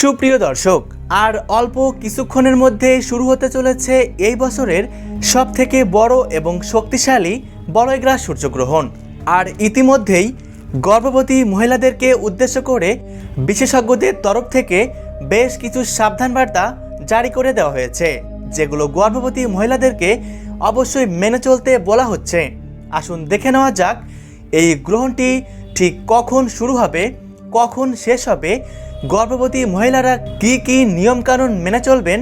সুপ্রিয় দর্শক, আর অল্প কিছুক্ষণের মধ্যে শুরু হতে চলেছে এই বছরের সব থেকে বড় এবং শক্তিশালী বলয়গ্রাস সূর্যগ্রহণ। আর ইতিমধ্যেই গর্ভবতী মহিলাদেরকে উদ্দেশ্য করে বিশেষজ্ঞদের তরফ থেকে বেশ কিছু সাবধান বার্তা জারি করে দেওয়া হয়েছে, যেগুলো গর্ভবতী মহিলাদেরকে অবশ্যই মেনে চলতে বলা হচ্ছে। আসুন দেখে নেওয়া যাক, এই গ্রহণটি ঠিক কখন শুরু হবে, কখন শেষ হবে গর্ভবতী মহিলারা কি কি নিয়মকানুন মেনে চলবেন?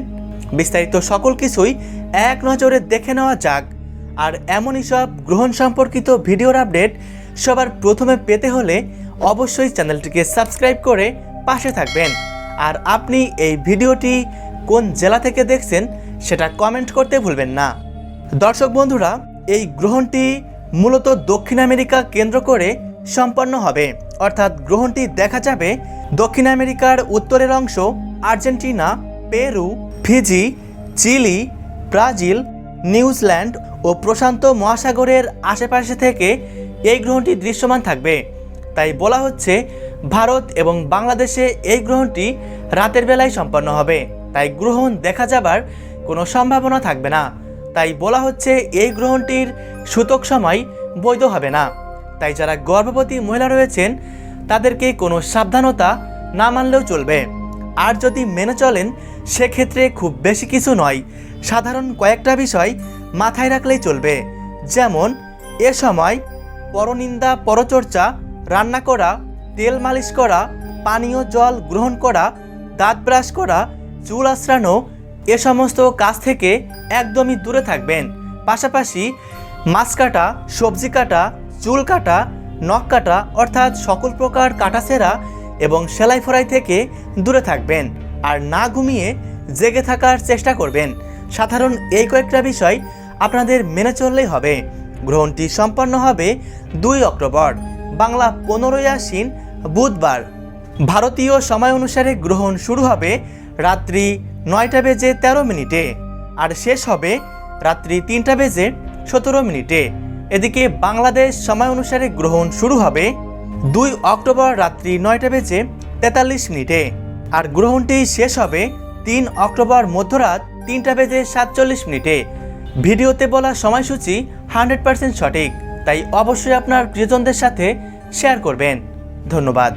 বিস্তারিত সকল কিছুই এক নজরে দেখে নেওয়া যাক। আর এমনই সব গ্রহণ সম্পর্কিত ভিডিওর আপডেট সবার প্রথমে পেতে হলে অবশ্যই চ্যানেলটিকে সাবস্ক্রাইব করে পাশে থাকবেন। আর আপনি এই ভিডিওটি কোন জেলা থেকে দেখছেন সেটা কমেন্ট করতে ভুলবেন না। দর্শক বন্ধুরা, এই গ্রহণটি মূলত দক্ষিণ আমেরিকা কেন্দ্র করে সম্পন্ন হবে। অর্থাৎ গ্রহণটি দেখা যাবে দক্ষিণ আমেরিকার উত্তরের অংশ, Argentina, Peru, Fiji, Chile, Brazil, New Zealand ও প্রশান্ত মহাসাগরের আশেপাশে থেকে এই গ্রহণটি দৃশ্যমান থাকবে। তাই বলা হচ্ছে ভারত এবং বাংলাদেশে এই গ্রহণটি রাতের বেলায় সম্পন্ন হবে। তাই গ্রহণ দেখা যাবার কোনো সম্ভাবনা থাকবে না। তাই বলা হচ্ছে এই গ্রহণটির সূতক সময় বৈধ হবে না। তাই যারা গর্ভবতী মহিলা রয়েছেন তাদেরকে কোনো সাবধানতা না মানলেও চলবে। আর যদি মেনে চলেন, সেক্ষেত্রে খুব বেশি কিছু নয়। সাধারণ কয়েকটা বিষয় মাথায় রাখলেই চলবে। যেমন, এ সময় পরনিন্দা পরচর্চা, রান্না করা, তেল মালিশ করা, পানীয় জল গ্রহণ করা, দাঁত ব্রাশ করা, চুল আশ্রানো এ সমস্ত কাজ থেকে একদমই দূরে থাকবেন। পাশাপাশি মাছ কাটা, সবজি কাটা, চুল কাটা নখ কাটা অর্থাৎ সকল প্রকার কাটাছেঁড়া এবং সেলাই ফোড়াই থেকে দূরে থাকবেন আর না ঘুমিয়ে জেগে থাকার চেষ্টা করবেন। সাধারণ এই কয়েকটা বিষয় আপনাদের মেনে চললেই হবে। গ্রহণটি সম্পন্ন হবে দুই অক্টোবর, বাংলা পনেরোই আশ্বিন, বুধবার। ভারতীয় সময় অনুসারে গ্রহণ শুরু হবে রাত্রি নয়টা বেজে তেরো মিনিটে আর শেষ হবে রাত্রি তিনটা বেজে সতেরো মিনিটে। এদিকে বাংলাদেশ সময় অনুসারে গ্রহণ শুরু হবে দুই অক্টোবর রাত্রি নয়টা বেজে তেতাল্লিশ মিনিটে। আর গ্রহণটি শেষ হবে তিন অক্টোবর মধ্যরাত তিনটা বেজে সাতচল্লিশ মিনিটে। ভিডিওতে বলা সময়সূচি হান্ড্রেড পার্সেন্ট সঠিক, তাই অবশ্যই আপনার প্রিয়জনদের সাথে শেয়ার করবেন। ধন্যবাদ।